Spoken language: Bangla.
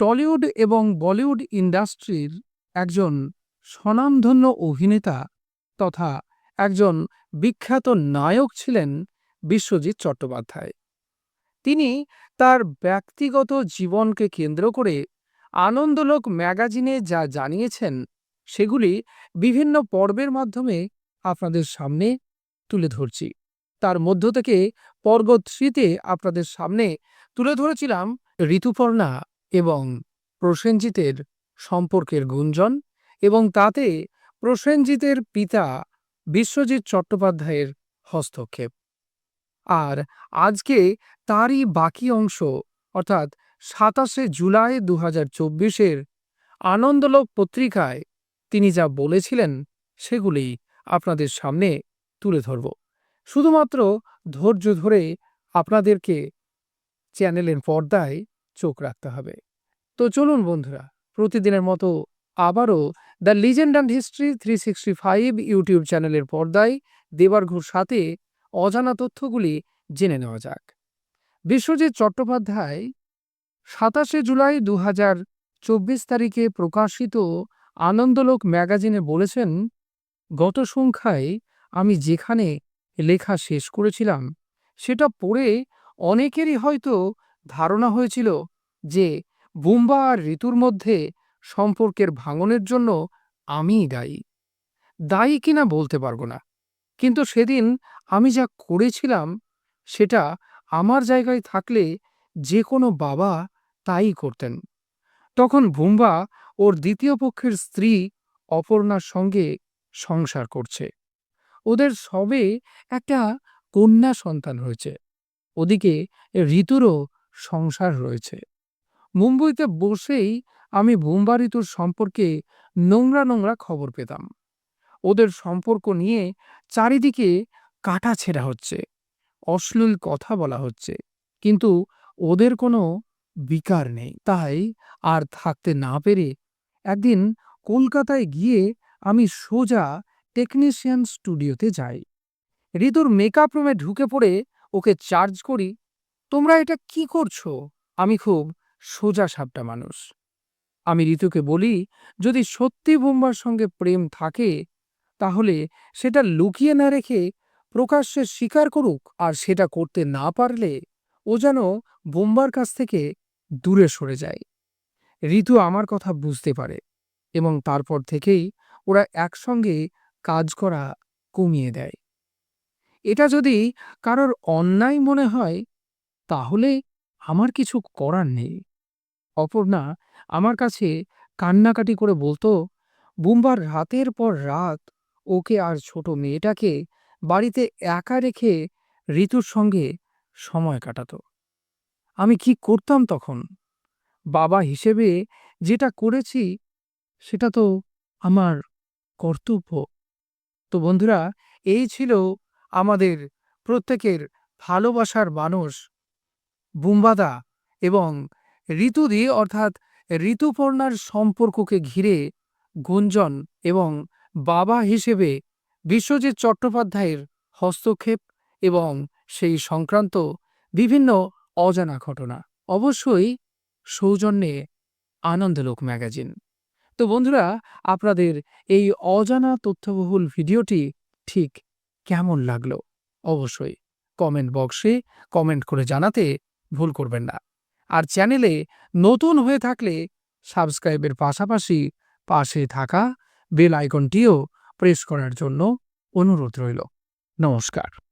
টলিউড এবং বলিউড ইন্ডাস্ট্রির একজন স্বনামধন্য অভিনেতা তথা একজন বিখ্যাত নায়ক ছিলেন বিশ্বজিৎ চট্টোপাধ্যায়। তিনি তার ব্যক্তিগত জীবনকে কেন্দ্র করে আনন্দলোক ম্যাগাজিনে যা জানিয়েছেন সেগুলি বিভিন্ন পর্বের মাধ্যমে আপনাদের সামনে তুলে ধরছি। তার মধ্য থেকে পর্ব থ্রিতে আপনাদের সামনে তুলে ধরেছিলাম ঋতুপর্ণা এবং প্রসেনজিতের সম্পর্কের গুঞ্জন এবং তাতে প্রসেনজিতের পিতা বিশ্বজিৎ চট্টোপাধ্যায়ের হস্তক্ষেপ। আর আজকে তারই বাকি অংশ, অর্থাৎ সাতাশে জুলাই দু হাজার চব্বিশের আনন্দলোক পত্রিকায় তিনি যা বলেছিলেন সেগুলি আপনাদের সামনে তুলে ধরব। শুধুমাত্র ধৈর্য ধরে আপনাদেরকে চ্যানেলের পর্দায় চোখ রাখতে হবে। তো চলুন বন্ধুরা, প্রতিদিনের মতো আবারও the legend and history three sixty five YouTube চ্যানেলের পর্দায় দেবার ঘোর সাথে অজানা তথ্যগুলি জেনে নেওয়া যাক। বিশ্বজিৎ চট্টোপাধ্যায় সাতাশে জুলাই দু চব্বিশ তারিখে প্রকাশিত আনন্দলোক ম্যাগাজিনে বলেছেন, গত সংখ্যায় আমি যেখানে লেখা শেষ করেছিলাম, সেটা পড়ে অনেকেরই হয়তো ধারণা হয়েছিল যে বুম্বা আর ঋতুর মধ্যে সম্পর্কের ভাঙনের জন্য আমিই দায়ী। দায়ী কিনা বলতে পারব না, কিন্তু সেদিন আমি যা করেছিলাম সেটা আমার জায়গায় থাকলে যে কোনো বাবা তাই করতেন। তখন ভুম্বা ওর দ্বিতীয় পক্ষের স্ত্রী অপর্ণার সঙ্গে সংসার করছে। ওদের সবে একটা কন্যা সন্তান হয়েছে। ওদিকে ঋতুরও সংসার রয়েছে। মুম্বইতে বসেই আমি বুম্বা ঋতুর সম্পর্কে নোংরা নোংরা খবর পেতাম। ওদের সম্পর্ক নিয়ে চারিদিকে কাটা ছেঁড়া হচ্ছে, অশ্লীল কথা বলা হচ্ছে, কিন্তু ওদের কোনো বিকার নেই। তাই আর থাকতে না পেরে একদিন কলকাতায় গিয়ে আমি সোজা টেকনিশিয়ান স্টুডিওতে যাই। ঋতুর মেকআপ রুমে ঢুকে পড়ে ওকে চার্জ করি তোমরা এটা কি করছ? আমি খুব সোজা সাপটা মানুষ। আমি ঋতুকে বলি, যদি সত্যি বোম্বার সঙ্গে প্রেম থাকে, তাহলে সেটা লুকিয়ে না রেখে প্রকাশ্যে স্বীকার করুক, আর সেটা করতে না পারলে ও যেন বোম্বার কাছ থেকে দূরে সরে যায়। ঋতু আমার কথা বুঝতে পারে এবং তারপর থেকেই ওরা একসঙ্গে কাজ করা কমিয়ে দেয়। এটা যদি কারোর অন্যায় মনে হয় তাহলে আমার কিছু করার নেই। অপর্ণা আমার কাছে কান্নাকাটি করে বলতো, বুম্বার রাতের পর রাত ওকে আর ছোট মেয়েটাকে বাড়িতে একা রেখে ঋতুর সঙ্গে সময় কাটাত। আমি কি করতাম তখন? বাবা হিসেবে যেটা করেছি সেটা তো আমার কর্তব্য। তো বন্ধুরা, এই ছিল আমাদের প্রত্যেকের ভালোবাসার মানুষ বুম্বাদা এবং ঋতুদি অর্থাৎ ঋতুপর্ণার সম্পর্ককে ঘিরে গুঞ্জন এবং বাবা হিসেবে বিশ্বজিৎ চট্টোপাধ্যায়ের হস্তক্ষেপ এবং সেই সংক্রান্ত বিভিন্ন অজানা ঘটনা। অবশ্যই সৌজন্যে আনন্দলোক ম্যাগাজিন। তো বন্ধুরা, আপনাদের এই অজানা তথ্যবহুল ভিডিওটি ঠিক কেমন লাগল? অবশ্যই কমেন্ট বক্সে কমেন্ট করে জানাতে ভুল করবেন না। আর চ্যানেলে নতুন হয়ে থাকলে সাবস্ক্রাইবের পাশাপাশি পাশে থাকা বেল আইকনটিও প্রেস করার জন্য অনুরোধ রইল। নমস্কার।